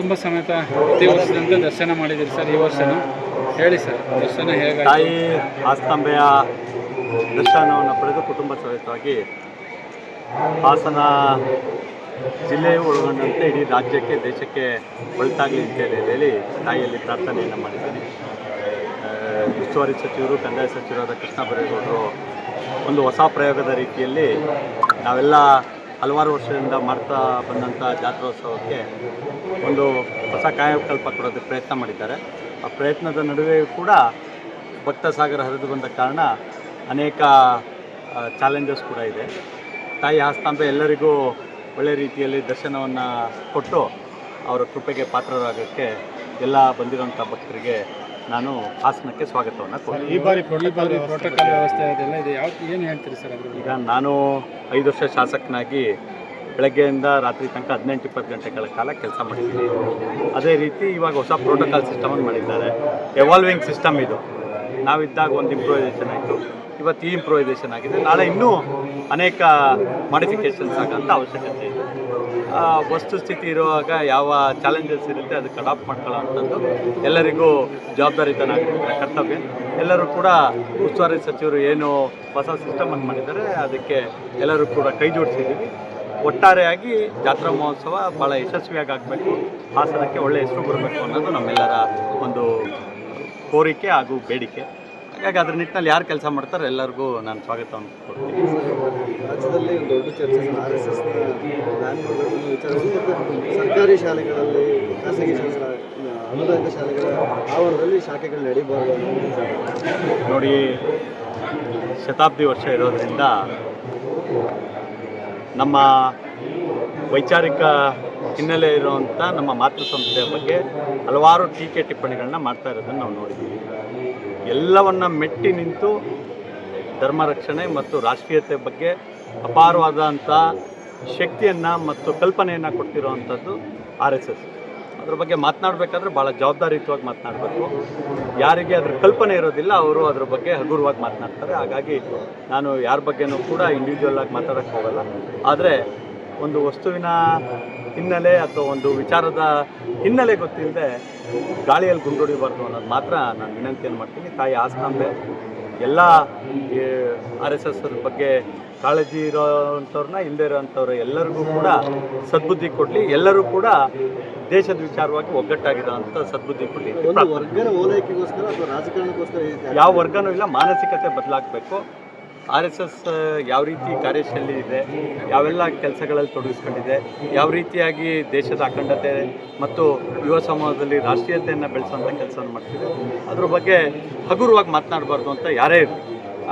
ಕುಟುಂಬ ಸಮೇತ ಪ್ರತಿ ವರ್ಷದಂತೆ ದರ್ಶನ ಮಾಡಿದ್ದೀರಿ ಸರ್, ಈ ವರ್ಷನೂ? ಹೇಳಿ ಸರ್ ದರ್ಶನ ಹೇಗೆ ತಾಯಿ ಆಸ್ತಂಬೆಯ ದರ್ಶನವನ್ನು ಪಡೆದು ಕುಟುಂಬ ಸಮೇತವಾಗಿ ಹಾಸನ ಜಿಲ್ಲೆಯು ಒಳಗೊಂಡಂತೆ ಇಡೀ ರಾಜ್ಯಕ್ಕೆ, ದೇಶಕ್ಕೆ ಒಳಿತಾಗಲಿ ಅಂತೇಳಿ ಹೇಳಿ ತಾಯಿಯಲ್ಲಿ ಪ್ರಾರ್ಥನೆಯನ್ನು ಮಾಡಿದ್ದೀನಿ. ಉಸ್ತುವಾರಿ ಸಚಿವರು, ಕಂದಾಯ ಸಚಿವರಾದ ಕೃಷ್ಣ ಬೈರೇಗೌಡರು ಒಂದು ಹೊಸ ಪ್ರಯೋಗದ ರೀತಿಯಲ್ಲಿ ನಾವೆಲ್ಲ ಹಲವಾರು ವರ್ಷದಿಂದ ಮಾಡ್ತಾ ಬಂದಂಥ ಜಾತ್ರೋತ್ಸವಕ್ಕೆ ಒಂದು ಹೊಸ ಕಾಯಕಲ್ಪ ಕೊಡೋದಕ್ಕೆ ಪ್ರಯತ್ನ ಮಾಡಿದ್ದಾರೆ. ಆ ಪ್ರಯತ್ನದ ನಡುವೆಯೂ ಕೂಡ ಭಕ್ತ ಸಾಗರ ಹರಿದು ಬಂದ ಕಾರಣ ಅನೇಕ ಚಾಲೆಂಜಸ್ ಕೂಡ ಇದೆ. ತಾಯಿ ಹಾಸ್ತಾಂಬೆ ಎಲ್ಲರಿಗೂ ಒಳ್ಳೆ ರೀತಿಯಲ್ಲಿ ದರ್ಶನವನ್ನು ಕೊಟ್ಟು ಅವರ ಕೃಪೆಗೆ ಪಾತ್ರರಾಗೋಕ್ಕೆ ಎಲ್ಲ ಬಂದಿರೋಂಥ ಭಕ್ತರಿಗೆ ನಾನು ಹಾಸನಕ್ಕೆ ಸ್ವಾಗತವನ್ನು ಕೊಡ್ತೀನಿ ಈ ಬಾರಿ ಪ್ರೋಟೋಕಾಲ್ ವ್ಯವಸ್ಥೆ ಅದೆಲ್ಲ ಇದೆ. ಯಾವ ಏನು ಹೇಳ್ತೀರಿ ಸರ್ ಈಗ ನಾನು ಐದು ವರ್ಷ ಶಾಸಕನಾಗಿ ಬೆಳಗ್ಗೆಯಿಂದ ರಾತ್ರಿ ತನಕ ಹದಿನೆಂಟು ಇಪ್ಪತ್ತು ಗಂಟೆಗಳ ಕಾಲ ಕೆಲಸ ಮಾಡಿದ್ದೀನಿ. ಅದೇ ರೀತಿ ಇವಾಗ ಹೊಸ ಪ್ರೋಟೋಕಾಲ್ ಸಿಸ್ಟಮನ್ನು ಮಾಡಿದ್ದಾರೆ. ಎವಾಲ್ವಿಂಗ್ ಸಿಸ್ಟಮ್ ಇದು. ನಾವಿದ್ದಾಗ ಒಂದು ಇಂಪ್ರೂವೈಸೇಷನ್ ಆಯಿತು. ಇವತ್ತು ಈ ಇಂಪ್ರೂವೈಸೇಷನ್ ಆಗಿದೆ. ನಾಳೆ ಇನ್ನೂ ಅನೇಕ ಮಾಡಿಫಿಕೇಷನ್ಸ್ ಆಗೋಂಥ ಅವಶ್ಯಕತೆ ಇದೆ. ವಸ್ತುಸ್ಥಿತಿ ಇರುವಾಗ ಯಾವ ಚಾಲೆಂಜಸ್ ಇರುತ್ತೆ ಅದಕ್ಕೆ ಅಡಾಪ್ಟ್ ಮಾಡ್ಕೊಳ್ಳೋವಂಥದ್ದು. ಎಲ್ಲರಿಗೂ ಜವಾಬ್ದಾರಿತನ ಕರ್ತವ್ಯ. ಎಲ್ಲರೂ ಕೂಡ ಉಸ್ತುವಾರಿ ಸಚಿವರು ಏನು ಹೊಸ ಸಿಸ್ಟಮನ್ನು ಮಾಡಿದ್ದಾರೆ, ಅದಕ್ಕೆ ಎಲ್ಲರೂ ಕೂಡ ಕೈ ಜೋಡಿಸಿದ್ದೀವಿ. ಒಟ್ಟಾರೆಯಾಗಿ ಜಾತ್ರಾ ಮಹೋತ್ಸವ ಭಾಳ ಯಶಸ್ವಿಯಾಗಿ ಆಗಬೇಕು. ಹಾಸನಕ್ಕೆ ಒಳ್ಳೆಯ ಹೆಸರು ಬರಬೇಕು ಅನ್ನೋದು ನಮ್ಮೆಲ್ಲರ ಒಂದು ಕೋರಿಕೆ ಹಾಗೂ ಬೇಡಿಕೆ. ಹಾಗಾಗಿ ಅದ್ರ ನಿಟ್ಟಿನಲ್ಲಿ ಯಾರು ಕೆಲಸ ಮಾಡ್ತಾರೆ ಎಲ್ಲರಿಗೂ ನಾನು ಸ್ವಾಗತವನ್ನು ಕೊಡ್ತೀನಿ. ರಾಜ್ಯದಲ್ಲಿ ಒಂದು ದೊಡ್ಡ ಚರ್ಚೆ ಆರ್ ಎಸ್ ಎಸ್ ಬ್ಯಾನ್ ಮಾಡಬೇಕು ಅನ್ನೋ ಸರ್ಕಾರಿ ಶಾಲೆಗಳಲ್ಲಿ ಖಾಸಗಿ ಶಾಲೆಗಳ ಅನುದಾನಿತ ಶಾಲೆಗಳ ಆವರಣದಲ್ಲಿ ಶಾಖೆಗಳು ನಡೀಬಾರ್ದು ನೋಡಿ ಶತಾಬ್ದಿ ವರ್ಷ ಇರೋದ್ರಿಂದ ನಮ್ಮ ವೈಚಾರಿಕ ಹಿನ್ನೆಲೆ ಇರುವಂಥ ನಮ್ಮ ಮಾತೃ ಸಂಸ್ಥೆಯ ಬಗ್ಗೆ ಹಲವಾರು ಟೀಕೆ ಟಿಪ್ಪಣಿಗಳನ್ನ ಮಾಡ್ತಾ ಇರೋದನ್ನು ನಾವು ನೋಡಿದ್ದೀವಿ. ಎಲ್ಲವನ್ನ ಮೆಟ್ಟಿ ನಿಂತು ಧರ್ಮ ರಕ್ಷಣೆ ಮತ್ತು ರಾಷ್ಟ್ರೀಯತೆ ಬಗ್ಗೆ ಅಪಾರವಾದಂಥ ಶಕ್ತಿಯನ್ನು ಮತ್ತು ಕಲ್ಪನೆಯನ್ನು ಕೊಡ್ತಿರೋವಂಥದ್ದು ಆರ್ ಎಸ್ ಎಸ್. ಅದ್ರ ಬಗ್ಗೆ ಮಾತನಾಡಬೇಕಾದ್ರೆ ಭಾಳ ಜವಾಬ್ದಾರಿಯುತವಾಗಿ ಮಾತನಾಡಬೇಕು. ಯಾರಿಗೆ ಅದ್ರ ಕಲ್ಪನೆ ಇರೋದಿಲ್ಲ, ಅವರು ಅದ್ರ ಬಗ್ಗೆ ಹಗುರವಾಗಿ ಮಾತನಾಡ್ತಾರೆ. ಹಾಗಾಗಿ ನಾನು ಯಾರ ಬಗ್ಗೆನೂ ಕೂಡ ಇಂಡಿವಿಜುವಲ್ ಆಗಿ ಮಾತಾಡೋಕ್ಕೆ ಹೋಗಲ್ಲ. ಆದರೆ ಒಂದು ವಸ್ತುವಿನ ಹಿನ್ನೆಲೆ ಅಥವಾ ಒಂದು ವಿಚಾರದ ಹಿನ್ನೆಲೆ ಗೊತ್ತಿಲ್ಲದೆ ಗಾಳಿಯಲ್ಲಿ ಗುಂಡೊಡಿಬಾರ್ದು ಅನ್ನೋದು ಮಾತ್ರ ನಾನು ವಿನಂತಿಯನ್ನು ಮಾಡ್ತೀನಿ. ತಾಯಿ ಆಸ್ತಾಂಬೆ ಎಲ್ಲ ಆರ್ ಎಸ್ ಎಸ್ ಬಗ್ಗೆ ಕಾಳಜಿ ಇರೋವಂಥವ್ರನ್ನ ಇಲ್ಲದೆ ಇರೋವಂಥವ್ರು ಎಲ್ಲರಿಗೂ ಕೂಡ ಸದ್ಬುದ್ಧಿ ಕೊಡಲಿ. ಎಲ್ಲರೂ ಕೂಡ ದೇಶದ ವಿಚಾರವಾಗಿ ಒಗ್ಗಟ್ಟಾಗಿರೋವಂಥ ಸದ್ಬುದ್ಧಿ ಕೊಡಲಿ. ಒಂದು ವರ್ಗದ ಓಲೈಕೆಗೋಸ್ಕರ ಅಥವಾ ರಾಜಕಾರಣಕ್ಕೋಸ್ಕರ ಯಾವ ವರ್ಗನೂ ಇಲ್ಲ ಮಾನಸಿಕತೆ ಬದಲಾಗಬೇಕು. ಆರ್ ಎಸ್ ಎಸ್ ಯಾವ ರೀತಿ ಕಾರ್ಯಶೈಲಿ ಇದೆ, ಯಾವೆಲ್ಲ ಕೆಲಸಗಳಲ್ಲಿ ತೊಡಗಿಸ್ಕೊಂಡಿದೆ, ಯಾವ ರೀತಿಯಾಗಿ ದೇಶದ ಅಖಂಡತೆ ಮತ್ತು ಯುವ ಸಮೂಹದಲ್ಲಿ ರಾಷ್ಟ್ರೀಯತೆಯನ್ನು ಬೆಳೆಸುವಂಥ ಕೆಲಸವನ್ನು ಮಾಡ್ತಿದೆ. ಅದ್ರ ಬಗ್ಗೆ ಹಗುರವಾಗಿ ಮಾತನಾಡಬಾರ್ದು ಅಂತ ಯಾರೇ ಇರಲಿ,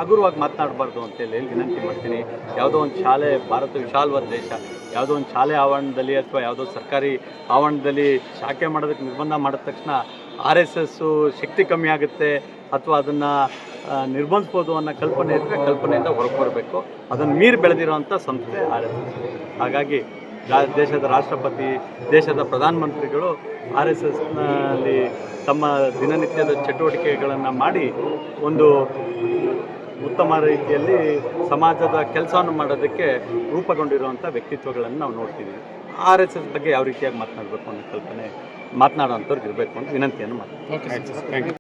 ಹಗುರವಾಗಿ ಮಾತನಾಡಬಾರ್ದು ಅಂತೇಳಿ ವಿನಂತಿ ಮಾಡ್ತೀನಿ. ಯಾವುದೋ ಒಂದು ಶಾಲೆ, ಭಾರತ ವಿಶಾಲವಾದ ದೇಶ, ಯಾವುದೋ ಒಂದು ಶಾಲೆ ಆವರಣದಲ್ಲಿ ಅಥವಾ ಯಾವುದೋ ಸರ್ಕಾರಿ ಆವರಣದಲ್ಲಿ ಶಾಖೆ ಮಾಡೋದಕ್ಕೆ ನಿರ್ಬಂಧ ಮಾಡಿದ ತಕ್ಷಣ ಆರ್ ಎಸ್ ಎಸ್ಸು ಶಕ್ತಿ ಕಮ್ಮಿ ಆಗುತ್ತೆ, ಅಥವಾ ಅದನ್ನು ನಿರ್ಬಂಧಿಸ್ಬೋದು ಅನ್ನೋ ಕಲ್ಪನೆ ಇದ್ದರೆ ಕಲ್ಪನೆಯಿಂದ ಹೊರಗೆ ಬರಬೇಕು ಅದನ್ನು ಮೀರಿ ಬೆಳೆದಿರುವಂಥ ಸಂಸ್ಥೆ ಆರ್ ಎಸ್ ಎಸ್. ಹಾಗಾಗಿ ದೇಶದ ರಾಷ್ಟ್ರಪತಿ, ದೇಶದ ಪ್ರಧಾನಮಂತ್ರಿಗಳು ಆರ್ ಎಸ್ ಎಸ್ನಲ್ಲಿ ತಮ್ಮ ದಿನನಿತ್ಯದ ಚಟುವಟಿಕೆಗಳನ್ನು ಮಾಡಿ ಒಂದು ಉತ್ತಮ ರೀತಿಯಲ್ಲಿ ಸಮಾಜದ ಕೆಲಸವನ್ನು ಮಾಡೋದಕ್ಕೆ ರೂಪುಗೊಂಡಿರುವಂಥ ವ್ಯಕ್ತಿತ್ವಗಳನ್ನು ನಾವು ನೋಡ್ತೀವಿ. ಆರ್ ಎಸ್ ಎಸ್ ಬಗ್ಗೆ ಯಾವ ರೀತಿಯಾಗಿ ಮಾತನಾಡಬೇಕು ಅನ್ನೋ ಕಲ್ಪನೆ ಮಾತನಾಡೋಂಥವ್ರಿಗೆ ಇರಬೇಕು ಅಂತ ವಿನಂತಿಯನ್ನು ಮಾಡ್ತೀನಿ.